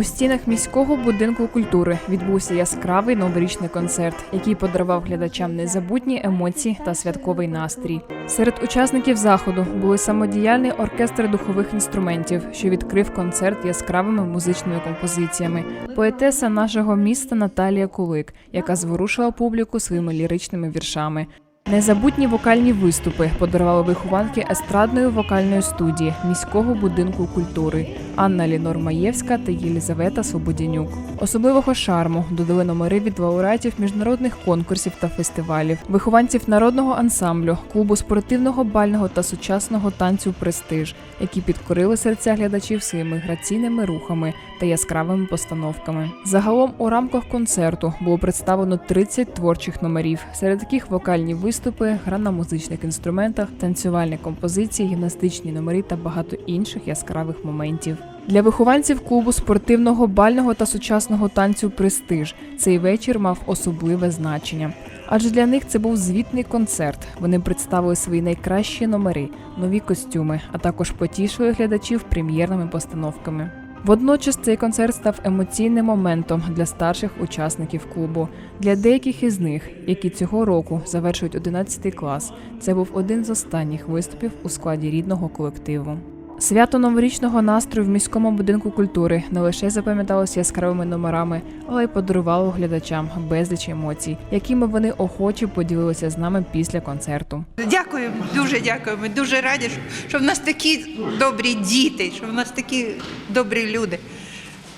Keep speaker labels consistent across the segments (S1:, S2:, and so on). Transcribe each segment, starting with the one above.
S1: У стінах міського будинку культури відбувся яскравий новорічний концерт, який подарував глядачам незабутні емоції та святковий настрій. Серед учасників заходу були самодіяльний оркестр духових інструментів, що відкрив концерт яскравими музичними композиціями, поетеса нашого міста Наталія Кулик, яка зворушила публіку своїми ліричними віршами. Незабутні вокальні виступи подарували вихованки естрадної вокальної студії міського будинку культури Анна Лінор Маєвська та Єлізавета Свободянюк. Особливого шарму додали номери від лауреатів міжнародних конкурсів та фестивалів, вихованців народного ансамблю, клубу спортивного бального та сучасного танцю Престиж, які підкорили серця глядачів своїми граційними рухами та яскравими постановками. Загалом у рамках концерту було представлено 30 творчих номерів, серед яких вокальні виступи, гра на музичних інструментах, танцювальні композиції, гімнастичні номери та багато інших яскравих моментів. Для вихованців клубу спортивного бального та сучасного танцю Престиж цей вечір мав особливе значення. Адже для них це був звітний концерт. Вони представили свої найкращі номери, нові костюми, а також потішили глядачів прем'єрними постановками. Водночас цей концерт став емоційним моментом для старших учасників клубу. Для деяких із них, які цього року завершують 11 клас, це був один з останніх виступів у складі рідного колективу. Свято новорічного настрою в міському будинку культури не лише запам'яталося яскравими номерами, але й подарувало глядачам безліч емоцій, якими вони охоче поділилися з нами після концерту.
S2: Дякую, дуже дякую. Ми дуже раді, що, в нас такі добрі діти, що в нас такі добрі люди.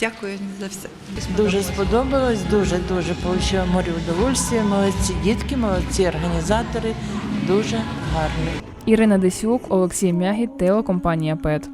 S2: Дякую за все.
S3: Дуже сподобалось, дуже дуже получила море удовольствия. Молодці дітки, молодці організатори, дуже гарно.
S1: Ірина Десюк, Олексій Мягі, телекомпанія ПЕТ.